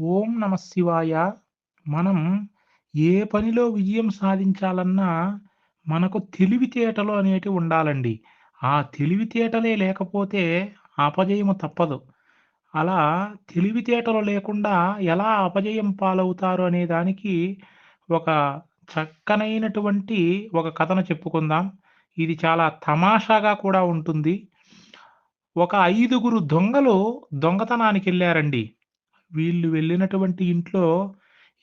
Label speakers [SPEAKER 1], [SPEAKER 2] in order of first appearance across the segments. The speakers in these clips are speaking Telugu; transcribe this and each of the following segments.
[SPEAKER 1] ఓం నమ శివాయ. మనం ఏ పనిలో విజయం సాధించాలన్నా మనకు తెలివితేటలు అనేటివి ఉండాలండి. ఆ తెలివితేటలే లేకపోతే అపజయము తప్పదు. అలా తెలివితేటలు లేకుండా ఎలా అపజయం పాలవుతారు అనే దానికి ఒక చక్కనైనటువంటి ఒక కథను చెప్పుకుందాం. ఇది చాలా తమాషాగా కూడా ఉంటుంది. ఒక ఐదుగురు దొంగలు దొంగతనానికి వెళ్ళారండి వీళ్ళు వెళ్ళినటువంటి ఇంట్లో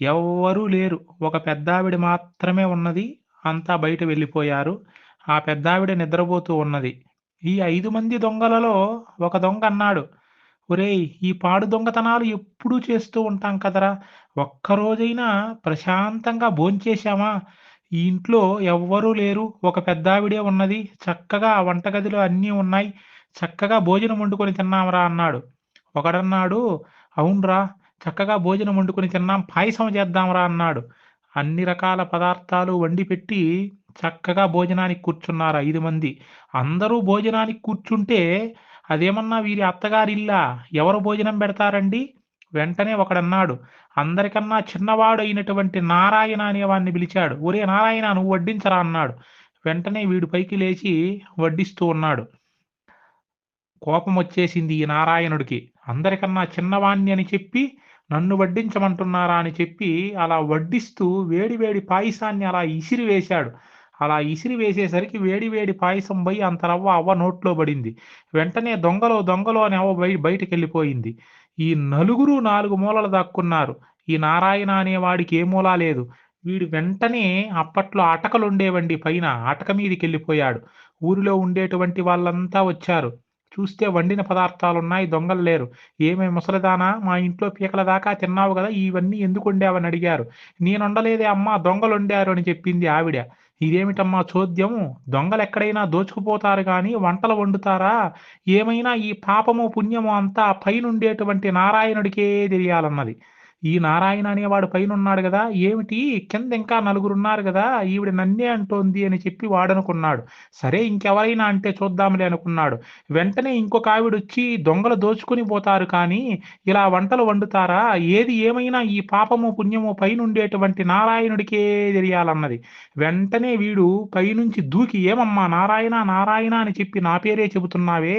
[SPEAKER 1] ఎవ్వరూ లేరు. ఒక పెద్దావిడ మాత్రమే ఉన్నది. అంతా బయట వెళ్ళిపోయారు. ఆ పెద్దావిడ నిద్రపోతూ ఉన్నది. ఈ ఐదు మంది దొంగలలో ఒక దొంగ అన్నాడు, "ఒరేయ్! ఈ పాడు దొంగతనాలు ఎప్పుడూ చేస్తూ ఉంటాం కదరా! ఒక్కరోజైనా ప్రశాంతంగా భోంచేశామా? ఈ ఇంట్లో ఎవ్వరూ లేరు. ఒక పెద్దావిడే ఉన్నది. చక్కగా వంటగదిలో అన్నీ ఉన్నాయి. చక్కగా భోజనం వండుకొని తిన్నాంరా" అన్నాడు. ఒకడన్నాడు, "అవునురా! చక్కగా భోజనం వండుకొని తిన్నాం. పాయసం చేద్దాంరా" అన్నాడు. అన్ని రకాల పదార్థాలు వండి పెట్టి చక్కగా భోజనానికి కూర్చున్నారు ఐదు మంది. అందరూ భోజనానికి కూర్చుంటే అదేమన్నా వీరి అత్తగారిల్లా? ఎవరు భోజనం పెడతారండి? వెంటనే ఒకడన్నాడు, అందరికన్నా చిన్నవాడు అయినటువంటి నారాయణ అనేవాడిని పిలిచాడు. ఒరే నారాయణ నువ్వు వడ్డించరా" అన్నాడు. వెంటనే వీడు పైకి లేచి వడ్డిస్తూ ఉన్నాడు. కోపం వచ్చేసింది ఈ నారాయణుడికి. అందరికన్నా చిన్నవాణ్ణి అని చెప్పి నన్ను వడ్డించమంటున్నారా అని చెప్పి అలా వడ్డిస్తూ వేడి వేడి పాయసాన్ని అలా ఇసిరి వేశాడు అలా ఇసిరివేసేసరికి వేడి వేడి పాయసం పోయి అంత రవ్వ అవ్వ నోట్లో పడింది. వెంటనే దొంగలో దొంగలో అని అవ్వ బయ వెళ్ళిపోయింది ఈ నలుగురు నాలుగు మూలలు దాక్కున్నారు. ఈ నారాయణ అనేవాడికి ఏ మూలా లేదు. వీడు వెంటనే అప్పట్లో అటకలు ఉండేవండి పైన. అటక మీదికెళ్ళిపోయాడు. ఊరిలో ఉండేటువంటి వాళ్ళంతా వచ్చారు. చూస్తే వండిన పదార్థాలు ఉన్నాయి దొంగలు లేరు. "ఏమే ముసలిదానా! మా ఇంట్లో పీకల దాకా తిన్నావు కదా ఇవన్నీ ఎందుకు ఉండేవని అడిగారు. "నేనొండలేదే అమ్మా! దొంగలొండారు" అని చెప్పింది ఆవిడ. ఇదేమిటమ్మా చోద్యము దొంగలు ఎక్కడైనా దోచుకుపోతారు కానీ వంటలు వండుతారా? ఏమైనా ఈ పాపము, పుణ్యము అంతా పైనుండేటువంటి నారాయణుడికే తెలియాలన్నది. ఈ నారాయణ అనేవాడు పైనున్నాడు కదా ఏమిటి కింద ఇంకా నలుగురున్నారు కదా ఈవిడ నన్నే అంటోంది అని చెప్పి వాడనుకున్నాడు. సరే ఇంకెవరైనా అంటే చూద్దాంలే అనుకున్నాడు. వెంటనే ఇంకొక ఆవిడ వచ్చి దొంగలు దోచుకుని పోతారు కానీ ఇలా వంటలు వండుతారా? ఏది ఏమైనా ఈ పాపము, పుణ్యము పైనుండేటువంటి నారాయణుడికే తెలియాలన్నది. వెంటనే వీడు పైనుంచి దూకి "ఏమమ్మా నారాయణ నారాయణ అని చెప్పి నా పేరే చెబుతున్నావే!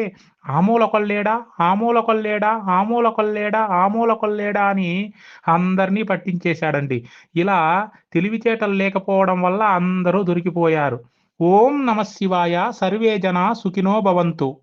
[SPEAKER 1] ఆమూలకొల్లేడా ఆమూలకొల్లేడా ఆమూలకొల్లేడా ఆమూలకొల్లేడా అని అందరినీ పట్టించేశాడండి. ఇలా తెలివితేటలు లేకపోవడం వల్ల అందరూ దొరికిపోయారు. ఓం నమ శివాయ. సర్వే జన సుఖినో భవంతు.